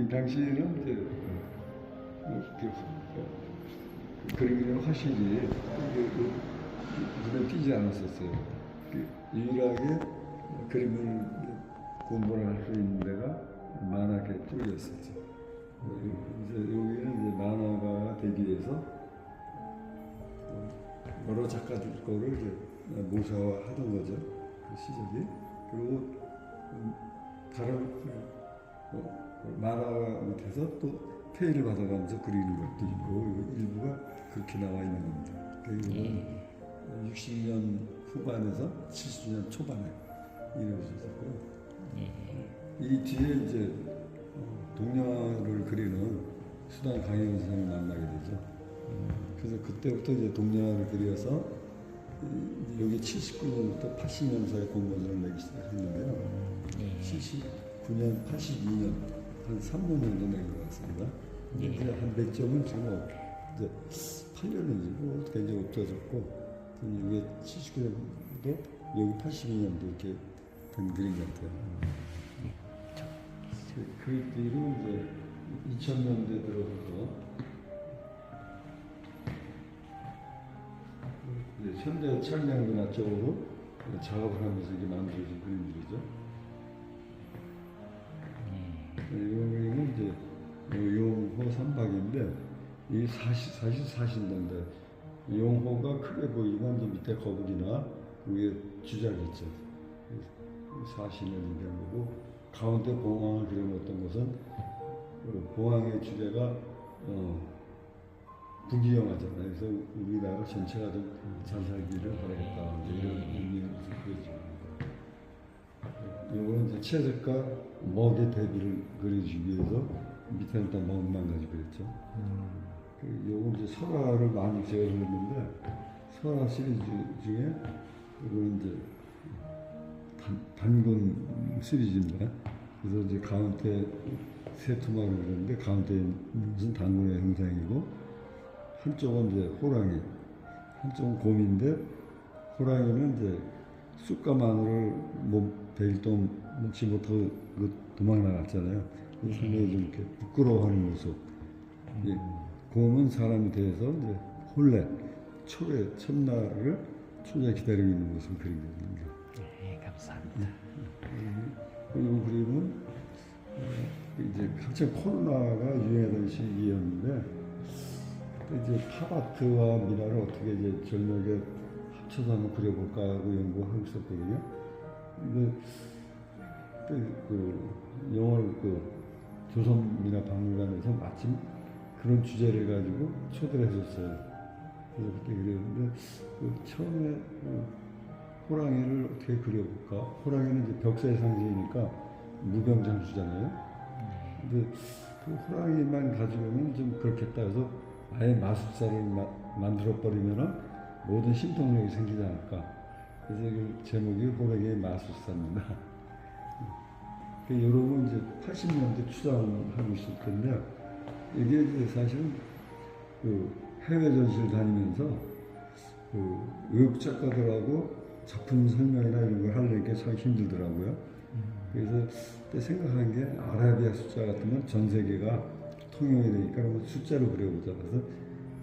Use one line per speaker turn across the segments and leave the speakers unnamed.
이 당시에는 이제 뭐 이렇게 그 그림이나 화실이 이게 그 눈에 띄지 않았었어요. 그 유일하게 그림을 공부를 할 수 있는 데가 만화계 쪽이었었죠. 이제 여기는 이제 만화가 되기 위해서 여러 작가들 거를 이제 모사하던 거죠. 그 시절이. 그리고 음, 다른 어, 만화가 밑에서 또 페이를 받아가면서 그리는 것도 있고 일부가 그렇게 나와 있는 겁니다. 그러니까 이거는 60년 후반에서 70년 초반에 이루어졌고요. 이 뒤에 이제 어, 동양화를 그리는 수단 강현 선생을 만나게 되죠. 그래서 그때부터 이제 동양화를 그려서 이- 여기 79년부터 80년 사이 공모전을 내기 시작했는데요. 79년, 82년 한 3년 정도 낸것 같습니다. 근데 이제 한 몇 점은 지금 없- 이제 8년이고 어떻게 이제 없어졌고 이게 79년도 여기 82년도 이렇게 된 그림 같아요. 그, 그 뒤로 이제 2000년대 들어서서 이제 현대 철량문화 쪽으로 작업을 하면서 이게 만들어진 그림들이죠. 삼박인데 이 사시 사실 사신인데 용호가 크게 보이지만 이제 밑에 거북이나 위에 주작이 있죠. 사신을 얘기한 거고 가운데 봉황을 그려놓았던 것은 그 봉황의 주제가 어, 부귀영하잖아요. 그래서 우리나라 전체가 좀잘 살기를 바라겠다. 이런 그려지는 거예요. 요거는 이제 채색과 먹의 대비를 그려주기 위해서 밑에는 또 먹만 가지고 그랬죠. 그 요거 이제 설화를 많이 제가 그렸는데 설화 시리즈 중에 이거는 이제 단, 단군 시리즈입니다. 그래서 이제 가운데 세 토막을 그렸는데 가운데 무슨 단군의 형상이고 한쪽은 이제 호랑이, 한쪽은 곰인데 호랑이는 이제 쑥과 마늘을 뭐 베일동 먹지 못하고 그 도망 나갔잖아요. 그 상당히 좀 이렇게 부끄러워하는 모습. 이 곰은 사람이 돼서 이제 혼례, 초래, 첫날을 초제 기다리고 있는 모습을 그리는 겁니다.
네, 감사합니다.
이 그림은 어, 이제 한참 코로나가 유행하던 시기였는데 이제 팝아트와 미나를 어떻게 이제 절묘하게 합쳐서 한번 그려볼까 하고 연구하고 있었거든요. 근데 그 영월 그 조선민화 박물관에서 마침 그런 주제를 가지고 초대를 해줬어요. 그래서 그때 그렸는데 그 처음에 그 호랑이를 어떻게 그려볼까? 호랑이는 이제 벽사의 상징이니까 무병장수잖아요. 근데 그 호랑이만 가지고는 좀 그렇겠다 해서 아예 마술사를 마- 만들어 버리면은 모든 신통력이 생기지 않을까. 그래서 그 제목이 호랑이의 마술사입니다. 그 여러분 이제 80년대 추장하고 있을 텐데 이게 이제 사실은 그 해외 전시를 다니면서 그 외국 작가들하고 작품 설명이나 이런 걸 하려니까 참 힘들더라고요. 그래서 그때 생각한 게 아라비아 숫자 같으면 전 세계가 통용이 되니까 숫자로 그려보자. 그래서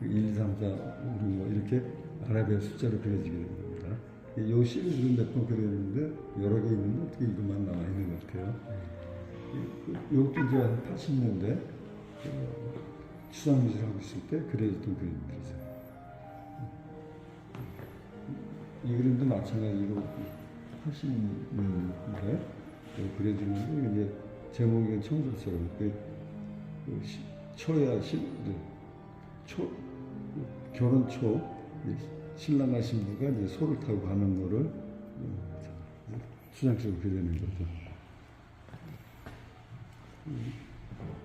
1, 2, 3, 4, 뭐 이렇게 아라비아 숫자로 그려지게 된 겁니다. 이 시리즈를 몇번 그렸는데 여러 개 있는데 어떻게 이것만 나와 있는 것 같아요. 이것도 이제 한 80년대 추상미술 하고 있을 때 그려졌던 그림들이죠. 이 그림도 마찬가지로 80년대 그려지는데 이제 제목이 청소처럼 그, 그 시- 초야 신, 그초그 결혼 초 이제 신랑과 신부가 이제 소를 타고 가는 거를 음, 추상적으로 그려낸 거죠. 음,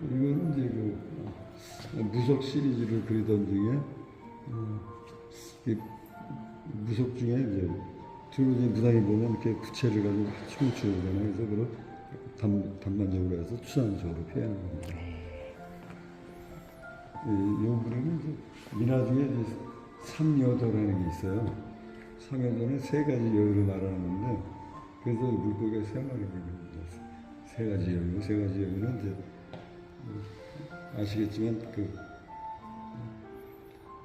이거는 이제 그 어, 무속 시리즈를 그리던 중에 어, 이 무속 중에 이제 주로 이제 무당이 보면 이렇게 구체를 가지고 춤을 추잖아요. 그래서 그걸 단, 단반적으로 해서 추상적으로 표현하는 겁니다. 이, 이 그림은 이제 민화 중에 삼여도라는 게 있어요. 삼여도는 세 가지 여유를 말하는데 그래서 물고기가 세 마리 되는 세 가지 여유, 세 가지 여유는 이제 아시겠지만 그,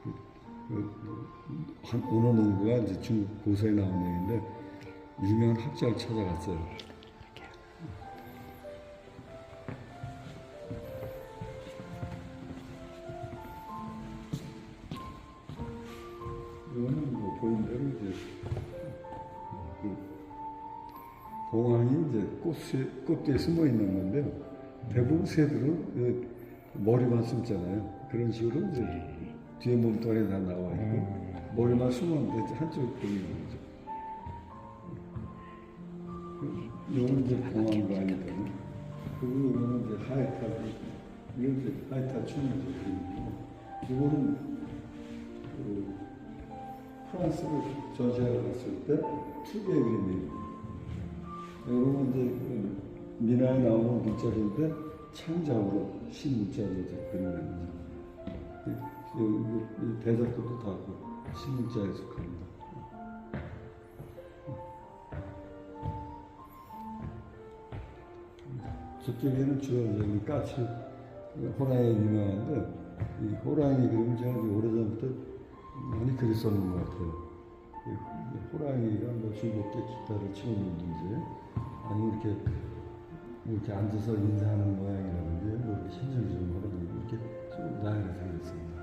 그, 그 한, 어느 농구가 이제 중국 고서에 나온 얘기인데 유명한 학자를 찾아갔어요. 이거는 뭐 보인 대로 이제 그 봉황이 이제 꽃에, 꽃대에 숨어 있는 건데요. 대부분 새들은 그 머리만 숨잖아요. 그런 식으로 이제 뒤에 몸뚱아리 다 나와 있고 머리만 숨었는데 이제 한쪽 보이는 거죠. 그, 이거는 이제 봉황과 아니까요. 그리고 이거는 이제 하이타, 이건 이제 하이타 춤이죠. 이거는 그 프랑스를 전시하러 갔을 때 특유의 그림이에요. 여러분 이제 그 미나에 나오는 문자인데 창작으로 신 문자로 이제 그려낸 거죠. 이 대작들도 다그 신문자에 속합니다. 저쪽에는 이제 까치 호랑이 유명한데 이 호랑이 그림을 제가 오래전부터 많이 그렸었는 것 같아요. 이 호랑이가 뭐 즐겁게 기타를 치고 있는지 아니면 이렇게 뭐 이렇게 앉아서 인사하는 모양이라든지 뭐 이렇게 심정적으로 이렇게 좀 나열해서 그랬습니다.